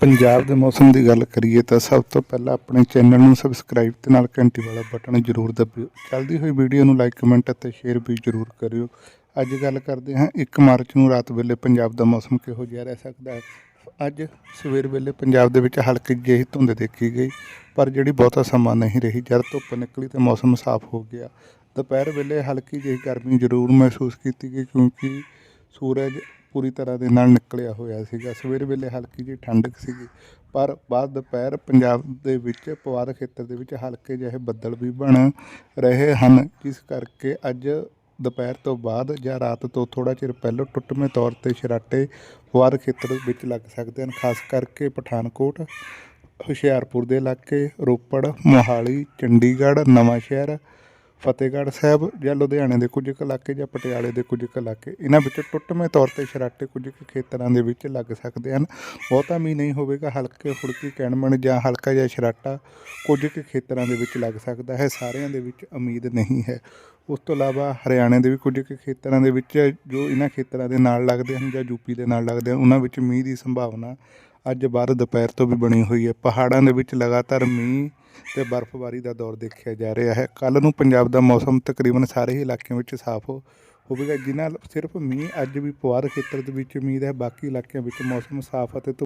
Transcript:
ਪੰਜਾਬ ਦੇ ਮੌਸਮ ਦੀ ਗੱਲ ਕਰੀਏ ਤਾਂ ਸਭ ਤੋਂ ਪਹਿਲਾਂ ਆਪਣੇ ਚੈਨਲ ਨੂੰ ਸਬਸਕ੍ਰਾਈਬ ਤੇ ਨਾਲ ਘੰਟੀ ਵਾਲਾ ਬਟਨ ਜ਼ਰੂਰ ਦਬਾਇਓ ਚੱਲਦੀ ਹੋਈ ਵੀਡੀਓ ਨੂੰ ਲਾਈਕ ਕਮੈਂਟ ਅਤੇ ਸ਼ੇਅਰ ਵੀ ਜ਼ਰੂਰ ਕਰਿਓ। ਅੱਜ ਗੱਲ ਕਰਦੇ ਹਾਂ 1 ਮਾਰਚ ਨੂੰ ਰਾਤ ਵੇਲੇ ਪੰਜਾਬ ਦਾ ਮੌਸਮ ਕਿਹੋ ਜਿਹਾ ਰਹਿ ਸਕਦਾ ਹੈ? ਅੱਜ ਸਵੇਰ ਵੇਲੇ ਪੰਜਾਬ ਦੇ ਵਿੱਚ ਹਲਕੀ ਜਿਹੀ ਧੁੰਦ ਦੇਖੀ ਗਈ, ਪਰ ਜਿਹੜੀ ਬਹੁਤਾ ਸਮਾਂ ਨਹੀਂ ਰਹੀ, ਜਦ ਧੁੱਪ ਨਿਕਲੀ ਤੇ ਮੌਸਮ ਸਾਫ਼ ਹੋ ਗਿਆ। ਦੁਪਹਿਰ ਵੇਲੇ ਹਲਕੀ ਜਿਹੀ ਗਰਮੀ ਜ਼ਰੂਰ ਮਹਿਸੂਸ ਕੀਤੀ ਗਈ, ਕਿਉਂਕਿ ਸੂਰਜ ਪੂਰੀ ਤਰ੍ਹਾਂ ਦੇ ਨਾਲ ਨਿਕਲਿਆ ਹੋਇਆ ਸੀਗਾ। ਸਵੇਰ ਵੇਲੇ ਹਲਕੀ ਜਿਹੀ ਠੰਡਕ ਸੀਗੀ, ਪਰ ਬਾਅਦ ਦੁਪਹਿਰ ਪੰਜਾਬ ਦੇ ਵਿੱਚ, ਪਵਾਰ ਖੇਤਰ ਦੇ ਵਿੱਚ ਹਲਕੇ ਜਿਹੇ ਬੱਦਲ ਵੀ ਬਣ ਰਹੇ ਹਨ, ਜਿਸ ਕਰਕੇ ਅੱਜ ਦੁਪਹਿਰ ਤੋਂ ਬਾਅਦ ਜਾਂ ਰਾਤ ਤੋਂ ਥੋੜਾ ਚਿਰ ਪਹਿਲਾਂ ਟੁੱਟਵੇਂ ਤੌਰ ਤੇ ਸ਼ਰਾਟੇ ਪਵਾਰ ਖੇਤਰ ਵਿੱਚ ਲੱਗ ਸਕਦੇ ਹਨ, ਖਾਸ ਕਰਕੇ ਪਠਾਨਕੋਟ, ਹੁਸ਼ਿਆਰਪੁਰ ਦੇ ਇਲਾਕੇ, ਰੋਪੜ, ਮੋਹਾਲੀ, ਚੰਡੀਗੜ੍ਹ ਨਵਾਂ ਸ਼ਹਿਰ ਫਤਿਹਗੜ੍ਹ ਸਾਹਿਬ ਜਾਂ ਲੁਧਿਆਣੇ ਦੇ ਕੁਝ ਕੁ ਇਲਾਕੇ ਜਾਂ ਪਟਿਆਲੇ ਦੇ ਕੁਝ ਕੁ ਇਲਾਕੇ, ਇਹਨਾਂ ਵਿੱਚ ਟੁੱਟਵੇਂ ਤੌਰ ਤੇ ਸਰਾਟੇ ਕੁਝ ਕੁ ਖੇਤਰਾਂ ਦੇ ਵਿੱਚ ਲੱਗ ਸਕਦੇ ਹਨ। ਬਹੁਤਾ ਮੀਂਹ ਨਹੀਂ ਹੋਵੇਗਾ, ਹਲਕੇ ਫੁਲਕੀ ਕੈਣਮਣ ਜਾਂ ਹਲਕਾ ਜਿਹਾ ਸ਼ਰਾਟਾ ਕੁਝ ਕੁ ਖੇਤਰਾਂ ਦੇ ਵਿੱਚ ਲੱਗ ਸਕਦਾ ਹੈ, ਸਾਰਿਆਂ ਦੇ ਵਿੱਚ ਉਮੀਦ ਨਹੀਂ ਹੈ। ਉਸ ਤੋਂ ਇਲਾਵਾ ਹਰਿਆਣੇ ਦੇ ਵੀ ਕੁਝ ਕੁ ਖੇਤਰਾਂ ਦੇ ਵਿੱਚ ਜੋ ਇਹਨਾਂ ਖੇਤਰਾਂ ਦੇ ਨਾਲ ਲੱਗਦੇ ਹਨ ਜਾਂ ਯੂਪੀ ਦੇ ਨਾਲ ਲੱਗਦੇ ਹਨ, ਉਹਨਾਂ ਵਿੱਚ ਮੀਂਹ ਦੀ ਸੰਭਾਵਨਾ ਅੱਜ ਬਾਹਰ ਦੁਪਹਿਰ ਤੋਂ ਵੀ ਬਣੀ ਹੋਈ ਹੈ। ਪਹਾੜਾਂ ਦੇ ਵਿੱਚ ਲਗਾਤਾਰ ਮੀਂਹ ਤੇ ਬਰਫ਼ਬਾਰੀ ਦਾ ਦੌਰ ਦੇਖਿਆ ਜਾ ਰਿਹਾ ਹੈ। ਕੱਲ ਨੂੰ ਪੰਜਾਬ ਦਾ ਮੌਸਮ ਤਕਰੀਬਨ ਸਾਰੇ ਹੀ ਇਲਾਕਿਆਂ ਵਿੱਚ ਸਾਫ਼ ਹੋ ਹੋਵੇਗਾ, ਜਿਨ੍ਹਾਂ ਸਿਰਫ ਮੀਂਹ ਅੱਜ ਵੀ ਪੁਆਰ ਖੇਤਰ ਦੇ ਵਿੱਚ ਉਮੀਦ ਹੈ। ਬਾਕੀ ਇਲਾਕਿਆਂ ਵਿੱਚ ਮੌਸਮ ਸਾਫ਼ ਅਤੇ ਧੁੱਪ